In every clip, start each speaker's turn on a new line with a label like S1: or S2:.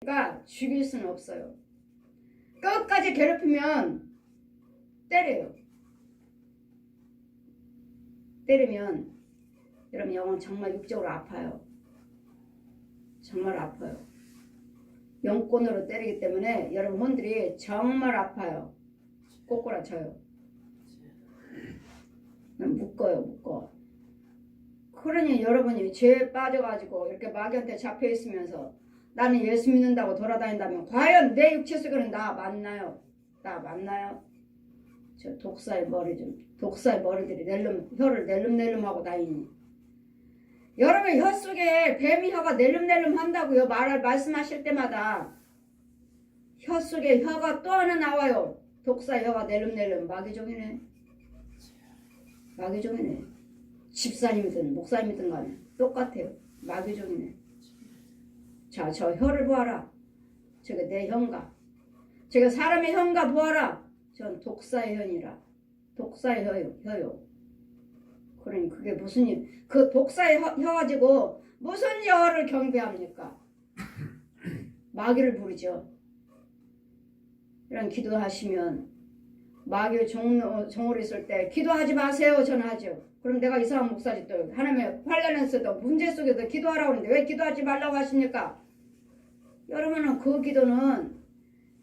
S1: 그러니까 죽일 수는 없어요. 끝까지 괴롭히면 때려요. 때리면 여러분 영은 정말 육적으로 아파요. 정말 아파요. 영권으로 때리기 때문에 여러분 혼들이 정말 아파요. 꼬꾸라쳐요. 묶어요, 묶어. 그러니 여러분이 죄에 빠져가지고 이렇게 마귀한테 잡혀 있으면서 나는 예수 믿는다고 돌아다닌다면 과연 내 육체 속에는 나 맞나요? 나 맞나요? 저 독사의 머리 좀 독사의 머리들이 낼름 혀를 낼름낼름하고 다니니. 여러분 혀 속에 뱀이 혀가 낼름낼름 한다고요? 말을 말씀하실 때마다 혀 속에 혀가 또 하나 나와요. 독사 혀가 낼름낼름. 마귀종이네. 마귀종이네. 집사님이든 목사님이든 간에 똑같아요. 마귀종이네 자 저 혀를 보아라 저게 내 혀인가 저게 사람의 혀인가 보아라 전 독사의 혀니라 독사의 혀요, 혀요. 그러니 그게 무슨 일, 그 독사의 혀, 혀 가지고 무슨 여를 경배합니까? 마귀를 부르죠. 이런 기도하시면 마귀 종, 종으로 있을 때 기도하지 마세요 전하죠. 그럼 내가 이상한 목사지 또 하나님의 환란에서도 문제 속에서 기도하라고 하는데 왜 기도하지 말라고 하십니까? 여러분은 그 기도는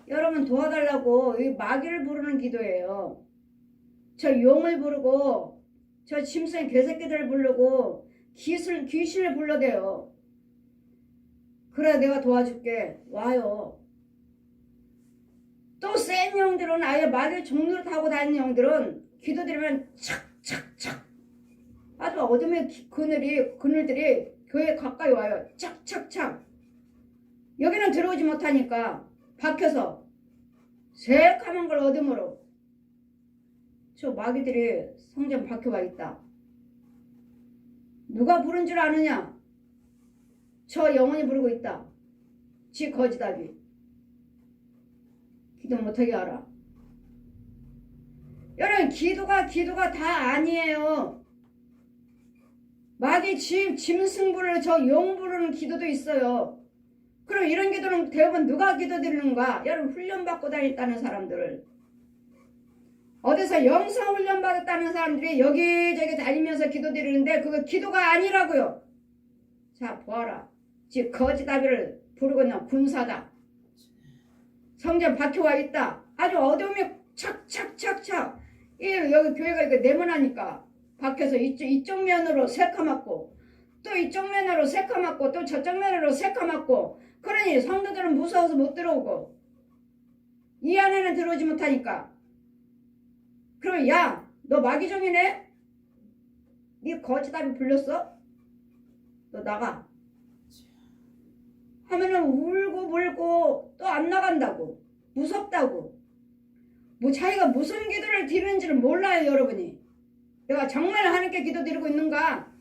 S1: 여러분 도와달라고 이 마귀를 부르는 기도예요. 저 용을 부르고 저 짐승 개새끼들을 부르고 귀신, 귀신을 불러대요. 그래 내가 도와줄게. 와요. 또 센 영들은 아예 마귀 종로를 타고 다니는 영들은 기도드리면 착착착 아주 어둠의 기- 그늘이 그늘들이 교회 가까이 와요. 착착착 여기는 들어오지 못하니까 박혀서 새까만 걸 어둠으로 저 마귀들이 성전 박혀와 있다. 누가 부른 줄 아느냐? 저 영혼이 부르고 있다. 지 거지답이. 기도 못하게 알아. 여러분 기도가 기도가 다 아니에요. 마귀 짐, 짐승 부르는 저용 부르는 기도도 있어요. 그럼 이런 기도는 대부분 누가 기도 드리는가? 여러분 훈련받고 다녔다는 사람들. 어디서 영성 훈련 받았다는 사람들이 여기저기 다니면서 기도 드리는데 그거 기도가 아니라고요. 자 보아라. 즉 거지다비를 부르고 있는 군사다. 성전 박혀와 있다. 아주 어둠이 착착착착. 이 여기 교회가 이거 네모나니까 박혀서 이쪽 이쪽 면으로 새카맣고 또 이쪽 면으로 새카맣고 또 저쪽 면으로 새카맣고 그러니 성도들은 무서워서 못 들어오고 이 안에는 들어오지 못하니까 그러면 야, 너 마귀종이네? 네 거지답이 불렸어? 너 나가. 하면은 울고 불고 또 안 나간다고. 무섭다고. 뭐 자기가 무슨 기도를 드리는지를 몰라요, 여러분이. 내가 정말 하나님께 기도 드리고 있는가?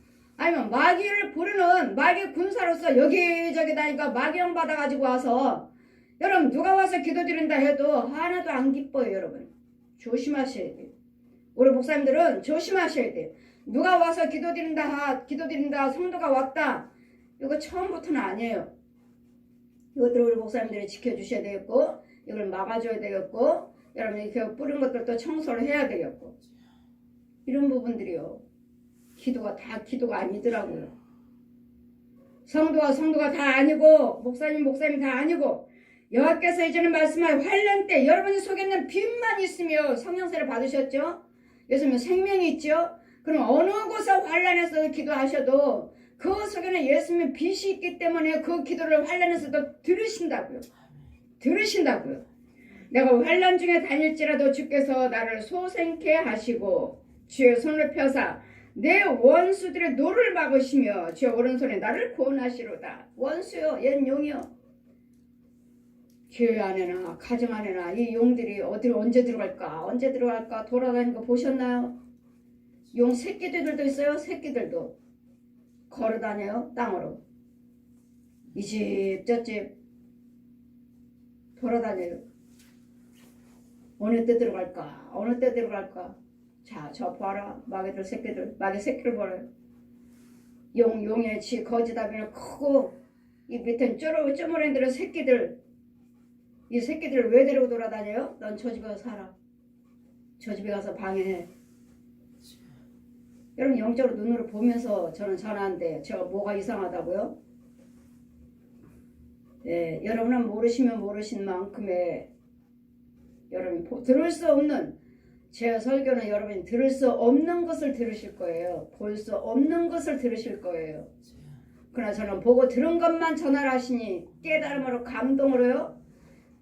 S1: 아니면 마귀를 부르는 마귀 군사로서 여기저기 다니까 마귀형 받아가지고 와서 여러분 누가 와서 기도 드린다 해도 하나도 안 기뻐요, 여러분. 조심하셔야 돼요. 우리 목사님들은 조심하셔야 돼요. 누가 와서 기도드린다, 하- 기도드린다, 성도가 왔다. 이거 처음부터는 아니에요. 이것들을 우리 목사님들이 지켜주셔야 되겠고, 이걸 막아줘야 되겠고, 여러분이 그 뿌린 것들도 청소를 해야 되겠고. 이런 부분들이요. 기도가 다 기도가 아니더라고요. 성도가 성도가 다 아니고, 목사님, 목사님 다 아니고, 여호와께서 이제는 말씀할 환란 때 여러분이 속에 있는 빛만 있으며 성령세를 받으셨죠? 예수님은 생명이 있죠? 그럼 어느 곳에 환란에서 기도하셔도 그 속에는 예수님의 빛이 있기 때문에 그 기도를 환란에서도 들으신다고요. 들으신다고요. 내가 환란 중에 다닐지라도 주께서 나를 소생케 하시고 주의 손을 펴사 내 원수들의 노를 막으시며 주의 오른손에 나를 구원하시로다. 원수요, 옛 용이요. 교회 안에나 가정 안에나 이 용들이 어디로 언제 들어갈까? 언제 들어갈까? 돌아다니는 거 보셨나요? 용 새끼들도 있어요 새끼들도. 걸어다녀요 땅으로. 이 집 저 집. 돌아다녀요. 어느 때 들어갈까? 어느 때 들어갈까 자 저 봐라 마귀들 새끼들 마귀 새끼를 보아요 용 용의 지 거지다비는 크고 이 밑에 쪼르 쪼무레들은 새끼들 이 새끼들을 왜 데리고 돌아다녀요? 넌 저 집에 가서 살아. 저 집에 가서 방해해. 여러분 영적으로 눈으로 보면서 저는 전화한데 제가 뭐가 이상하다고요? 네, 여러분은 모르시면 모르신 만큼의 여러분 보- 들을 수 없는 제 설교는 여러분이 들을 수 없는 것을 들으실 거예요. 볼 수 없는 것을 들으실 거예요. 그러나 저는 보고 들은 것만 전하라 하시니 깨달음으로 감동으로요.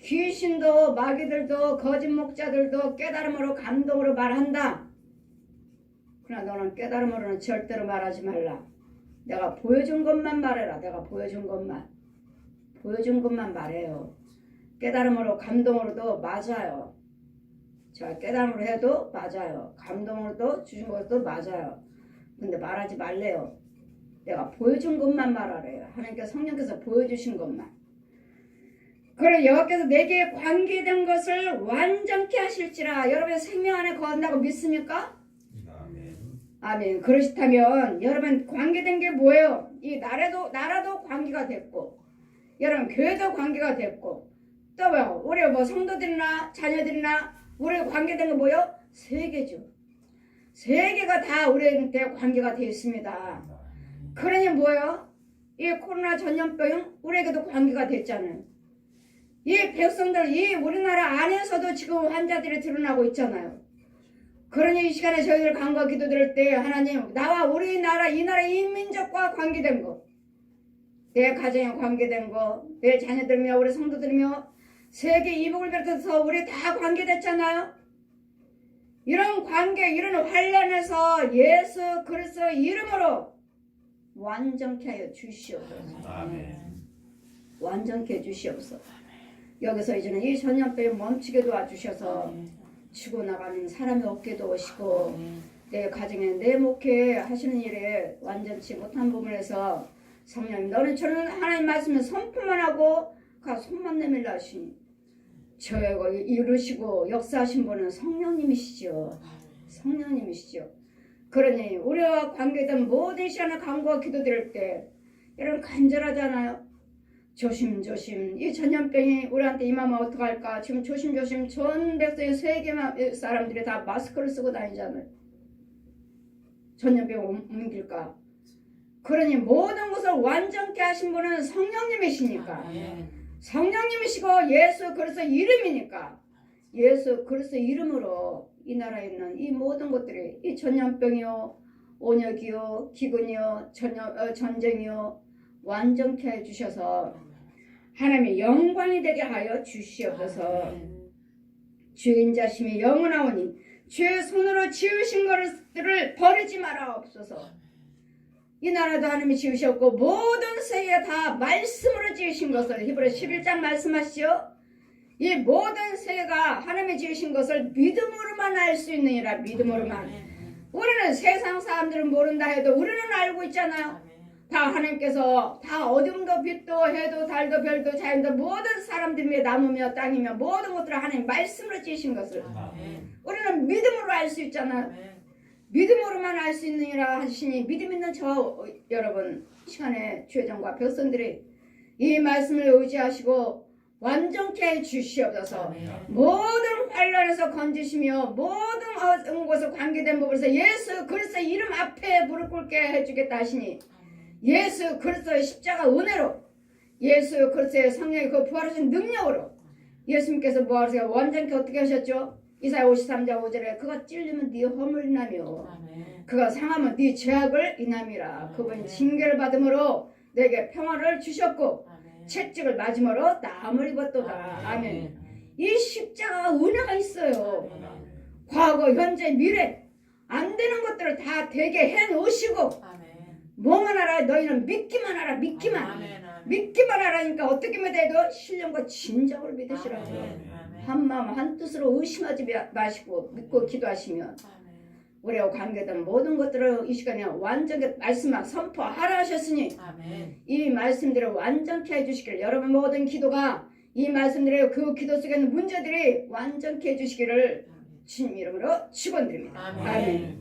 S1: 귀신도 마귀들도 거짓 목자들도 깨달음으로 감동으로 말한다. 그러나 너는 깨달음으로는 절대로 말하지 말라. 내가 보여준 것만 말해라. 내가 보여준 것만. 보여준 것만 말해요. 깨달음으로 감동으로도 맞아요. 제가 깨달음으로 해도 맞아요. 감동으로도 주신 것도 맞아요. 근데 말하지 말래요. 내가 보여준 것만 말하래요. 하나님께 성령께서 보여주신 것만. 그래 여호와께서 내게 관계된 것을 완전케 하실지라 여러분 생명 안에 거한다고 믿습니까?
S2: 아멘.
S1: 아멘. 그러시다면 여러분 관계된 게 뭐예요? 이 나라도 나라도 관계가 됐고 여러분 교회도 관계가 됐고 또 뭐요? 우리 뭐 성도들이나 자녀들이나 우리 관계된 게 뭐요? 세계죠. 세계가 다 우리한테 관계가 되어 있습니다. 그러니 뭐예요? 이 코로나 전염병 우리에게도 관계가 됐잖아요. 이 백성들 이 우리나라 안에서도 지금 환자들이 드러나고 있잖아요. 그러니 이 시간에 저희들 간과 기도 드릴 때 하나님 나와 우리나라 이 나라 인민족과 관계된 거, 내 가정에 관계된 거, 내 자녀들며 우리 성도들이며 세계 이복을 비롯해서 우리 다 관계됐잖아요. 이런 관계, 이런 환란에서 예수 그리스도 이름으로 완전케 하여 주시옵소서.
S2: 아멘.
S1: 완전케 해 주시옵소서. 여기서 이제는 이 전염병이 멈추게 도와주셔서 치고 나가는 사람이 없게 도우시고 내 가정에 내 목회 하시는 일에 완전치 못한 부분에서 성령님 너는 저는 하나님 말씀을 선포만 하고 가 손만 내밀라 하시니 저희가 이루시고 역사하신 분은 성령님이시죠. 성령님이시죠. 그러니 우리와 관계된 모든 시간에 간구와 기도드릴 때 여러분 간절하잖아요. 조심조심 이 전염병이 우리한테 임하면 어떡할까 지금 조심조심 전 백성의 세계 사람들이 다 마스크를 쓰고 다니잖아요 전염병 옮- 옮길까 그러니 모든 것을 완전케 하신 분은 성령님이시니까 성령님이시고 예수 그리스도 이름이니까. 예수 그리스도 이름으로 이 나라에 있는 이 모든 것들이 이 전염병이요 온역이요 기근이요 전염, 어, 전쟁이요 완전케 해주셔서 하나님의 영광이 되게 하여 주시옵소서. 주인 자심이 영원하오니 주의 손으로 지으신 것들을 버리지 말아옵소서 이 나라도 하나님이 지으셨고 모든 세계 다 말씀으로 지으신 것을 히브리 11장 말씀하시오. 이 모든 세계가 하나님이 지으신 것을 믿음으로만 알 수 있느니라 믿음으로만. 우리는 세상 사람들은 모른다 해도 우리는 알고 있잖아요. 다 하나님께서 다 어둠도 빛도 해도 달도 별도 자연도 모든 사람들이며 나무며 땅이며 모든 것들을 하나님 말씀으로 지으신 것을 우리는 믿음으로 알 수 있잖아요 믿음으로만 알 수 있느니라 하시니 믿음 있는 저 어, 여러분 이 시간에 죄정과 백성들이 이 말씀을 의지하시고 완전케 해 주시옵소서 모든 환란에서 건지시며 모든 어떤 곳에 관계된 부분에서 예수 그리스도 이름 앞에 무릎 꿇게 해주겠다 하시니 예수 그리스도의 십자가 은혜로 예수 그리스도의 성령의 그 부활하신 능력으로 예수님께서 뭐 하세요? 완전케 어떻게 하셨죠? 이사야 53장 5절에 그가 찔리면 네 허물 인하며 그가 상하면 네 죄악을 인함이라. 그분이 징계를 받음으로 내게 평화를 주셨고 채찍을 맞음으로 땀을 입었도다. 아멘. 이 십자가 은혜가 있어요. 과거 현재 미래 안 되는 것들을 다 되게 해 놓으시고 뭐만 하라 너희는 믿기만 하라 믿기만. 믿기만 하라니까 어떻게 믿어도 신령과 진정을 믿으시라고요 한 마음 한 뜻으로 의심하지 마시고 믿고 기도하시면 우리와 관계된 모든 것들을 이 시간에 완전히 말씀만 선포하라 하셨으니 이 말씀들을 완전케 해주시기를 여러분 모든 기도가 이 말씀들의 그 기도 속에 있는 문제들이 완전케 해주시기를 주님 이름으로 축원드립니다. 아멘.